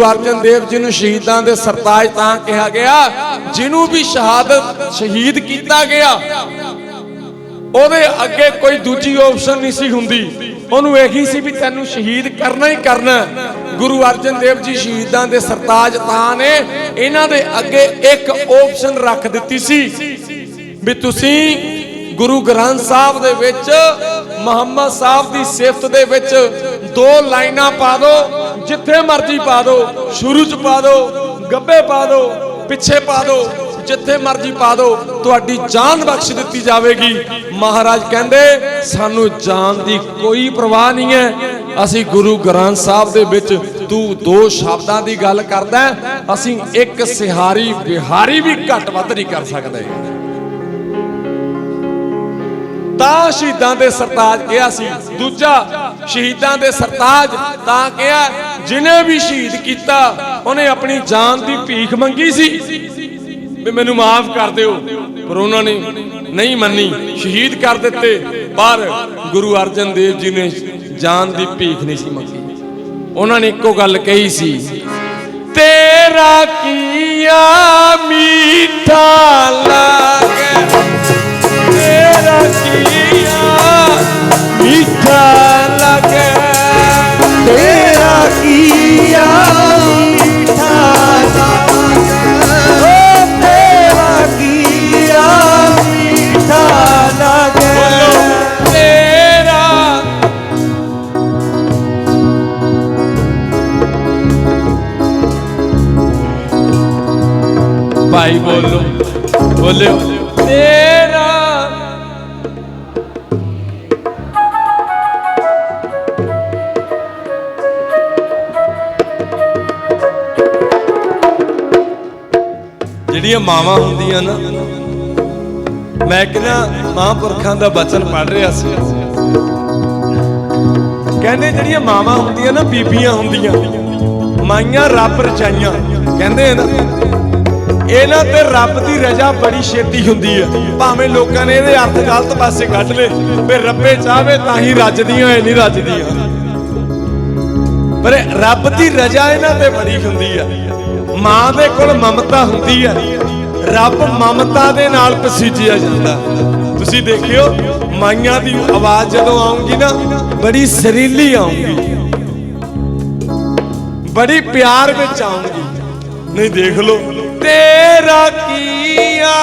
ਗੁਰੂ ਅਰਜਨ ਦੇਵ ਜੀ ਨੂੰ ਸ਼ਹੀਦਾਂ ਦੇ ਸਰਤਾਜ ਤਾਂ ਕਿਹਾ ਗਿਆ, ਜਿਹਨੂੰ ਵੀ ਸ਼ਹਾਦਤ ਸ਼ਹੀਦ ਕੀਤਾ ਗਿਆ, ਉਹਦੇ ਅੱਗੇ ਕੋਈ ਦੂਜੀ ਆਪਸ਼ਨ ਨਹੀਂ ਸੀ ਹੁੰਦੀ। ਉਹਨੂੰ ਇਹੀ ਸੀ ਵੀ ਤੈਨੂੰ ਸ਼ਹੀਦ ਕਰਨਾ ਹੀ ਕਰਨਾ। ਗੁਰੂ ਅਰਜਨ ਦੇਵ ਜੀ ਸ਼ਹੀਦਾਂ ਦੇ ਸਰਤਾਜ ਤਾਂ ਨੇ, ਇਹਨਾਂ ਦੇ ਅੱਗੇ ਇੱਕ ਆਪਸ਼ਨ ਰੱਖ ਦਿੱਤੀ ਸੀ ਵੀ ਤੁਸੀਂ ਗੁਰੂ ਗ੍ਰੰਥ ਸਾਹਿਬ ਦੇ ਵਿੱਚ, ਮੁਹੰਮਦ ਸਾਹਿਬ ਦੀ ਸਿਫਤ ਦੇ ਵਿੱਚ ਦੋ ਲਾਈਨਾਂ ਪਾ ਦਿਓ। ਜਿੱਥੇ ਮਰਜ਼ੀ ਪਾ ਦਿਓ ਸ਼ੁਰੂ ਚ ਪਾ ਦਿਓ ਗੱਬੇ ਪਾ ਦਿਓ ਪਿੱਛੇ ਪਾ ਦਿਓ ਜਿੱਥੇ ਮਰਜ਼ੀ ਪਾ ਦਿਓ ਤੁਹਾਡੀ ਜਾਨ ਬਖਸ਼ ਦਿੱਤੀ ਜਾਵੇਗੀ। ਮਹਾਰਾਜ ਕਹਿੰਦੇ, ਸਾਨੂੰ ਜਾਨ ਦੀ ਕੋਈ ਪਰਵਾਹ ਨਹੀਂ ਹੈ। ਅਸੀਂ ਗੁਰੂ ਗ੍ਰੰਥ ਸਾਹਿਬ ਦੇ ਵਿੱਚ ਤੂੰ ਦੋ ਸ਼ਬਦਾਂ ਦੀ ਗੱਲ ਕਰਦਾ ਅਸੀਂ ਇੱਕ ਸਿਹਾਰੀ, ਵਿਹਾਰੀ ਵੀ ਘੱਟ ਵੱਧ ਨਹੀਂ ਕਰ ਸਕਦੇ। ਤਾਂ ਸ਼ਹੀਦਾਂ ਦੇ ਸਰਤਾਜ ਕਿਹਾ ਸੀ, ਦੂਜਾ, ਸ਼ਹੀਦਾਂ ਦੇ ਸਰਤਾਜ ਤਾਂ ਕਿਹਾ ਜਿਨੇ ਵੀ ਸ਼ਹੀਦ ਕੀਤਾ, ਉਹਨੇ ਆਪਣੀ ਜਾਨ ਦੀ ਭੀਖ ਮੰਗੀ ਸੀ। ਵੀ ਮੈਨੂੰ ਮਾਫ ਕਰ ਦਿਓ, ਪਰ ਉਹਨਾਂ ਨੇ ਨਹੀਂ ਮੰਨੀ। ਸ਼ਹੀਦ ਕਰ ਦਿੱਤੇ, ਪਰ ਗੁਰੂ ਅਰਜਨ ਦੇਵ ਜੀ ਨੇ ਜਾਨ ਦੀ ਭੀਖ ਨਹੀਂ ਸੀ ਮੰਗੀ। ਉਹਨਾਂ ਨੇ ਇੱਕੋ ਗੱਲ ਕਹੀ ਸੀ, ਤੇਰਾ ਕੀਆ ਮੀਠਾ ਲਾਗੇ ਭਾਈ ਬੋਲੋ। ਬੋਲਿਓ। ਤੇਰਾ ਜਿਹੜੀਆਂ ਮਾਵਾਂ ਹੁੰਦੀਆਂ ਨਾ, ਮੈਂ ਕਿਹਾ ਮਹਾਂਪੁਰਖਾਂ ਦਾ ਬਚਨ ਪੜ ਰਿਹਾ ਸੀ। ਕਹਿੰਦੇ ਜਿਹੜੀਆਂ ਮਾਵਾਂ ਹੁੰਦੀਆਂ ਨਾ, ਬੀਬੀਆਂ ਹੁੰਦੀਆਂ, ਮਾਈਆਂ ਰੱਬ ਰਚਾਈਆਂ। ਕਹਿੰਦੇ ਨਾ ਇਹਨਾਂ ਤੇ ਰੱਬ ਦੀ ਰਜ਼ਾ ਬੜੀ ਛੇਤੀ ਹੁੰਦੀ ਹੈ। ਭਾਵੇਂ ਲੋਕਾਂ ਨੇ ਇਹਦੇ ਅਰਥ ਗਲਤ ਪਾਸੇ ਕੱਢ ਲਏ, ਵੀ ਰੱਬੇ ਚਾਹਵੇ ਤਾਂ ਹੀ ਰੱਜਦੀਆਂ ਐ ਨਹੀਂ ਰੱਜਦੀਆਂ। ਪਰ ਰੱਬ ਦੀ ਰਜ਼ਾ ਇਹਨਾਂ ਤੇ ਬੜੀ ਹੁੰਦੀ ਆ ਮਾਂ ਦੇ ਕੋਲ ਮਮਤਾ ਹੁੰਦੀ ਆ ਰੱਬ ਮਮਤਾ ਦੇ ਨਾਲ ਪਸੀਜਿਆ ਜਾਂਦਾ। ਤੁਸੀਂ ਦੇਖਿਓ, ਮਾਈਆਂ ਦੀ ਆਵਾਜ਼ ਜਦੋਂ ਆਉਂਗੀ ਨਾ, ਬੜੀ ਸਰੀਲੀ ਆਉਂਗੀ ਬੜੀ ਪਿਆਰ ਵਿੱਚ ਆਉਂਗੀ ਨਹੀਂ ਦੇਖ ਲਓ। ਤੇਰਾ ਕੀਆ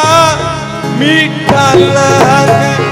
ਮੀਠਾ ਲੱਗ